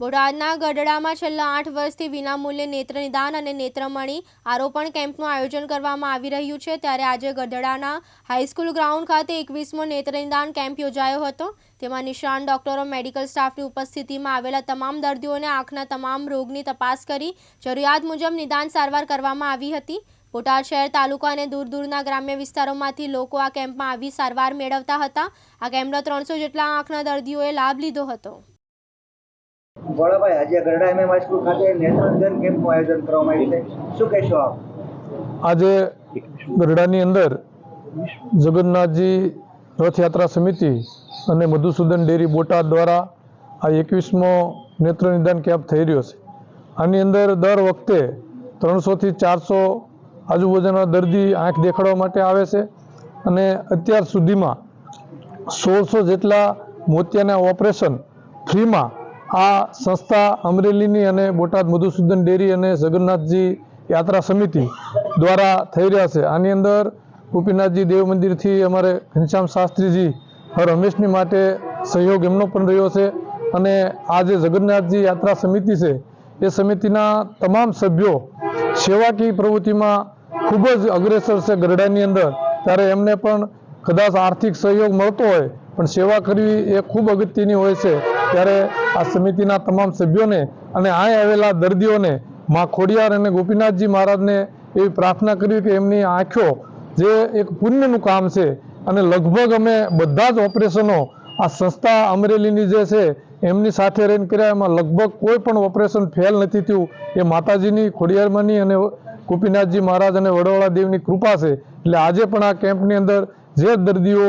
બોટાદના ગઢડામાં છેલ્લા આઠ વર્ષથી વિનામૂલ્યે નેત્ર નિદાન અને નેત્રમણી આરોપણ કેમ્પનું આયોજન કરવામાં આવી રહ્યું છે. ત્યારે આજે ગઢડાના હાઈસ્કૂલ ગ્રાઉન્ડ ખાતે એકવીસમો નેત્ર નિદાન કેમ્પ યોજાયો હતો. તેમાં નિષ્ણાંત ડોક્ટરો, મેડિકલ સ્ટાફની ઉપસ્થિતિમાં આવેલા તમામ દર્દીઓને આંખના તમામ રોગની તપાસ કરી જરૂરિયાત મુજબ નિદાન સારવાર કરવામાં આવી હતી. બોટાદ શહેર તાલુકા અને દૂર દૂરના ગ્રામ્ય વિસ્તારોમાંથી લોકો આ કેમ્પમાં આવી સારવાર મેળવતા હતા. આ કેમ્પના ત્રણસો જેટલા આંખના દર્દીઓએ લાભ લીધો હતો. ભોળાભાઈ આજે ગરડા એમએમ હાઈસ્કૂલ ખાતે નેત્રનિદાન કેમ્પનું આયોજન કરવામાં આવ્યું છે. શું કહેશો આપ? આજે ગરડાની અંદર જગન્નાથજી રથયાત્રા સમિતિ અને મધુસૂદન ડેરી બોટાદ દ્વારા આ એકવીસમો નેત્ર નિદાન કેમ્પ થઈ રહ્યો છે. આની અંદર દર વખતે ત્રણસોથી ચારસો આજુબાજુના દર્દી આંખ દેખાડવા માટે આવે છે અને અત્યાર સુધીમાં સોળસો જેટલા મોતિયાના ઓપરેશન ફ્રીમાં આ સંસ્થા અમરેલીની અને બોટાદ મધુસૂદન ડેરી અને જગન્નાથજી યાત્રા સમિતિ દ્વારા થઈ રહ્યા છે. આની અંદર ગોપીનાથજી દેવ મંદિરથી અમારે ઘનશ્યામ શાસ્ત્રીજી હર હંમેશની માટે સહયોગ એમનો પણ રહ્યો છે અને આ જે જગન્નાથજી યાત્રા સમિતિ છે, એ સમિતિના તમામ સભ્યો સેવાકીય પ્રવૃત્તિમાં ખૂબ જ અગ્રેસર છે ગરડાની અંદર. ત્યારે એમને પણ કદાચ આર્થિક સહયોગ મળતો હોય, પણ સેવા કરવી એ ખૂબ અગત્યની હોય છે. ત્યારે આ સમિતિના તમામ સભ્યોને અને આય આવેલા દર્દીઓને મા ખોડિયાર અને ગોપીનાથજી મહારાજને એવી પ્રાર્થના કરી કે એમની આંખો જે એક પુણ્યનું કામ છે અને લગભગ અમે બધા જ ઓપરેશનો આ સંસ્થા અમરેલીની જે છે એમની સાથે રહીને કર્યા, એમાં લગભગ કોઈ પણ ઓપરેશન ફેલ નથી થયું. એ માતાજીની, ખોડિયારમાંની અને ગોપીનાથજી મહારાજ અને વડોળા દેવની કૃપા છે. એટલે આજે પણ આ કેમ્પની અંદર જે દર્દીઓ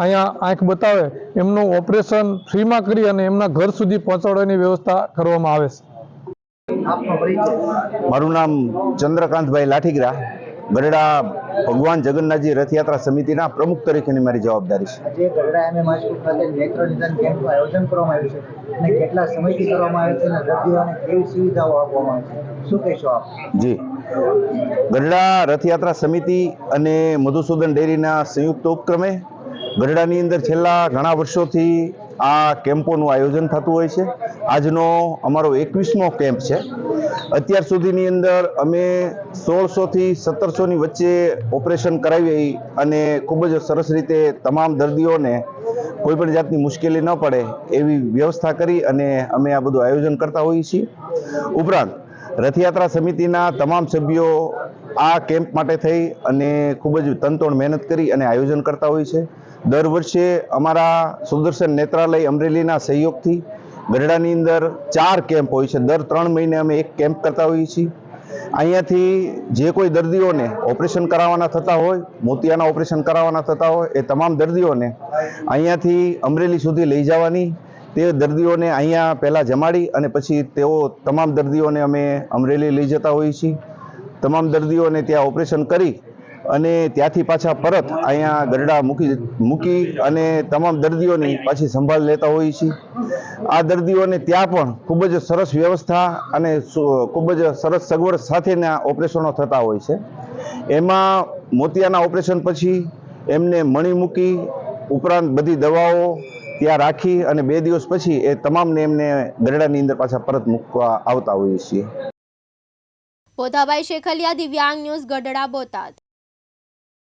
અહીંયા આંખ બતાવે એમનું ઓપરેશન ફ્રીમાં કરી અને એમના ઘર સુધી પહોંચાડવાની વ્યવસ્થા કરવામાં આવે છે. મારું નામ ચંદ્રકાંતભાઈ લાઠીગરા ગરડા ભગવાન જગન્નાથજી રથયાત્રા સમિતિના પ્રમુખ તરીકેની મારી જવાબદારી છે. આજે ગરડા એમએમ હાઈસ્કૂલ ખાતે નેત્રનિદાન કેમ્પનું આયોજન કરવામાં આવ્યું છે અને કેટલા સમયથી કરવામાં આવે છે અને દર્દીઓને કેવી સુવિધાઓ આપવામાં આવે છે? શું કહેશો આપ? જી. ગરડા રથયાત્રા સમિતિ અને મધુસૂદન ડેરીના સંયુક્ત ઉપક્રમે ગરડાની અંદર છેલ્લા ઘણા વર્ષોથી આ કેમ્પોનું આયોજન થતું હોય છે. આજનો અમારો એકવીસમો કેમ્પ છે. અત્યાર સુધીની અંદર અમે સોળસોથી સત્તરસોની વચ્ચે ઓપરેશન કરાવી અને ખૂબ જ સરસ રીતે તમામ દર્દીઓને કોઈપણ જાતની મુશ્કેલી ન પડે એવી વ્યવસ્થા કરી અને અમે આ બધું આયોજન કરતા હોઈએ છીએ. ઉપરાંત રથયાત્રા સમિતિના તમામ સભ્યો આ કેમ્પ માટે થઈ અને ખૂબ જ તનતોડ મહેનત કરી અને આયોજન કરતા હોય છે. દર વર્ષે અમારા સુદર્શન નેત્રાલય અમરેલીના સહયોગથી ગરડાની અંદર ચાર કેમ્પ હોય છે. દર ત્રણ મહિને અમે એક કેમ્પ કરતા હોઈએ છીએ. અહીંયાથી જે કોઈ દર્દીઓને ઓપરેશન કરાવવાના થતા હોય, મોતિયાના ઓપરેશન કરાવવાના થતા હોય, એ તમામ દર્દીઓને અહીંયાથી અમરેલી સુધી લઈ જવાની, તે દર્દીઓને અહીંયા પહેલાં જમાડી અને પછી તેઓ તમામ દર્દીઓને અમે અમરેલી લઈ જતા હોઈએ છીએ. તમામ દર્દીઓને ત્યાં ઓપરેશન કરી અને ત્યાંથી પાછા પરત અહીંયા ગરડા મૂકી મૂકી અને તમામ દર્દીઓની પાછી સંભાળ લેતા હોઈએ છીએ. આ દર્દીઓને ત્યાં પણ ખૂબ જ સરસ વ્યવસ્થા અને ખૂબ જ સરસ સગવડ સાથેના ઓપરેશનો થતા હોય છે. એમાં મોતિયાના ઓપરેશન પછી એમને મણી મૂકી ઉપરાંત બધી દવાઓ ત્યાં રાખી અને બે દિવસ પછી એ તમામને એમને ગરડાની અંદર પાછા પરત મૂકવા આવતા હોઈએ છીએ. પોતાભાઈ શેખલિયા, દિવ્યાંગ ન્યૂઝ ગઢડા, બોટાદ.